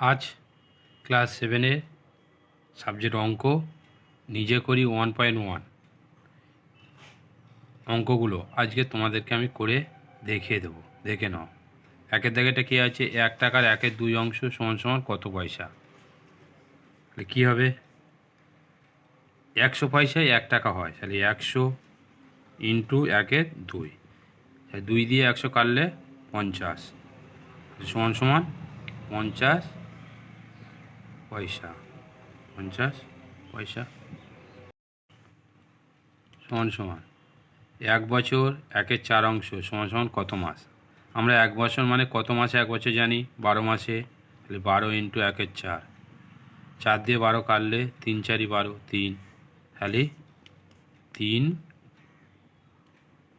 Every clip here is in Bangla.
আজ ক্লাস সেভেনের সাবজেক্ট অঙ্ক, নিজে করি ওয়ান পয়েন্ট ওয়ান অঙ্কগুলো আজকে তোমাদেরকে আমি করে দেখিয়ে দেবো, দেখে নাও। একের দাগেটা কী আছে? এক টাকার একের দুই অংশ সমান সমান কত পয়সা? তাহলে কী হবে? একশো পয়সায় এক টাকা হয়, তাহলে একশো ইন্টু একের দুই। দুই দিয়ে একশো কাটলে পঞ্চাশ। সমান সমান পঞ্চাশ পয়সা, পঞ্চাশ পয়সা। সমান সমান, এক বছর একের চার অংশ, সমান সমান কত মাস? আমরা এক বছর মানে কত মাসে এক বছর জানি? বারো মাসে, তাহলে বারো ইন্টু একের চার। চার দিয়ে বারো কাটলে তিন চারি বারো, তিন। তাহলে তিন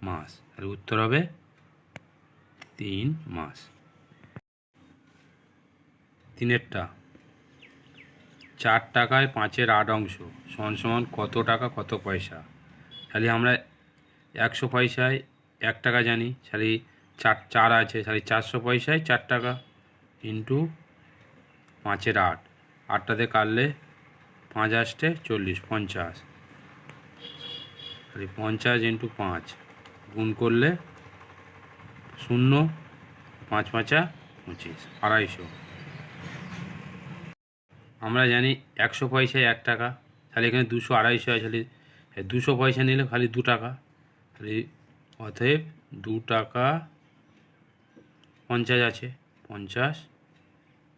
মাস, তাহলে উত্তর হবে তিন মাস। তিনেরটা চার টাকায় পাঁচের আট অংশ, সমান সমান কত টাকা, কত পয়সা? তাহলে আমরা একশো পয়সায় এক টাকা জানি তাহলে চার চার আছে তাহলে চারশো পয়সায় চার টাকা ইন্টু পাঁচের আট। আটটাতে কাটলে পাঁচ আসতে চল্লিশ, পঞ্চাশ। তাহলে পঞ্চাশ ইন্টু পাঁচ গুণ করলে শূন্য, পাঁচ পাঁচা পঁচিশ, আড়াইশো। আমরা জানি একশো পয়সায় এক টাকা, তাহলে এখানে দুশো আড়াইশো আছে, তাহলে দুশো পয়সা নিলে খালি দু টাকা, তাহলে অতএব দু টাকা পঞ্চাশ আছে, পঞ্চাশ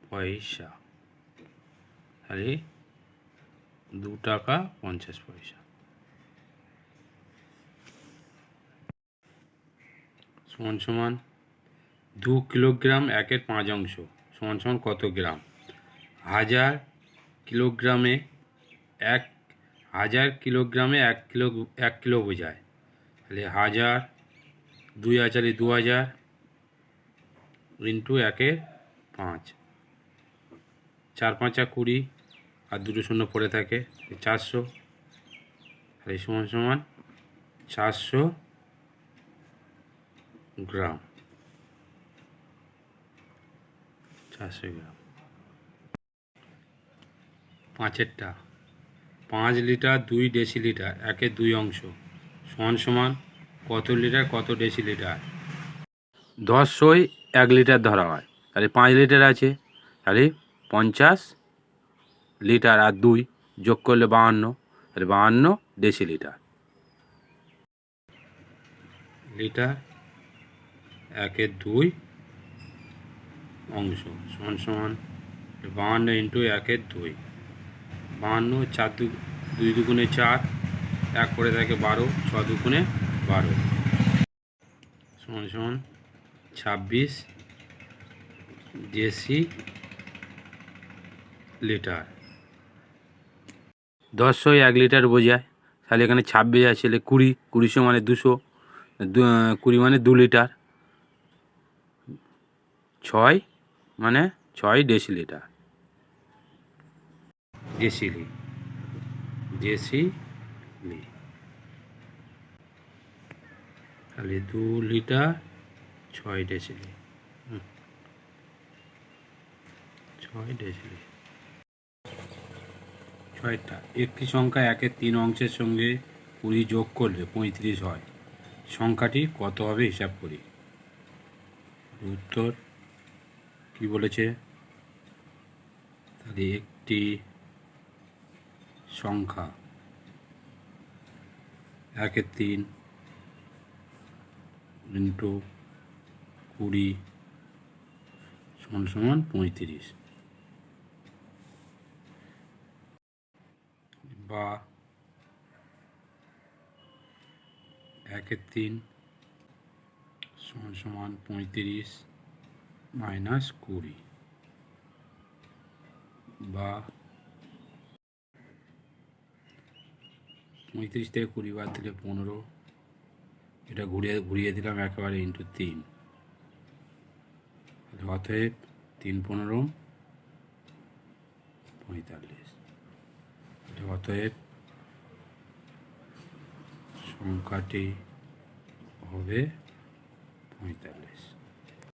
পয়সা, তাহলে দু টাকা পঞ্চাশ পয়সা। সমান সমান দু কিলোগ্রাম একের পাঁচ অংশ, সমান সমান কত গ্রাম? হাজার কিলোগ্রামে এক হাজার কিলোগ্রামে এক কিলো এক কিলো বোঝায়। তাহলে হাজার, দুই হাজারে দু হাজার ইন্টু একে পাঁচ। চার পাঁচা কুড়ি, আর দুটো শূন্য পড়ে থাকে চারশো। তাহলে সমান সমান চারশো গ্রাম। চারশো গ্রাম। পাঁচেরটা। পাঁচ লিটার দুই ডেসিলিটার একের দুই অংশ। সমান সমান কত লিটার, কত ডেসিলিটার? দশশোয় এক লিটার ধরা হয়। তাহলে পাঁচ লিটার আছে। তাহলে পঞ্চাশ লিটার আর দুই যোগ করলে বাহান্ন। তাহলে বাহান্ন ডেসিলিটার। লিটার একের দুই অংশ। সমান সমান বাহান্ন ইন্টু একের দুই। বাহান্ন, চার দু দুই দুগুণে চার, এক করে থাকে বারো, ছ দুগুণে বারো। সমান সমান ছাব্বিশ দেশি লিটার। দশশো এক লিটার বোঝায়। তাহলে এখানে ছাব্বিশ আছে কুড়ি কুড়িশো মানে দুশো কুড়ি মানে দু লিটার। ছয় মানে ছয় ডেসিলিটার। ডেসিলি ডেসিলি তাহলে দু লিটার ছয় ডেসিলি। ছয় ডেসিলি। ছয়টা। একটি সংখ্যা একের তিন অংশের সঙ্গে কুড়ি যোগ করলে পঁয়ত্রিশ হয়। সংখ্যাটি কত হবে হিসাব করি। উত্তর কি বলেছে? তাহলে একটি সংখ্যা। একের তিন ইন্টু কুড়ি সমান সমান পঁয়ত্রিশ। বা একের তিন সমান সমান পঁয়ত্রিশ মাইনাস কুড়ি। বা পঁয়ত্রিশ থেকে কুড়ি বাদ দিলে পনেরো এটা ঘুরিয়ে ঘুরিয়ে দিলাম একেবারে ইন্টু তিন। অতএব তিন পনেরো, পঁয়তাল্লিশ। এটা অতএব সংখ্যাটি হবে পঁয়তাল্লিশ।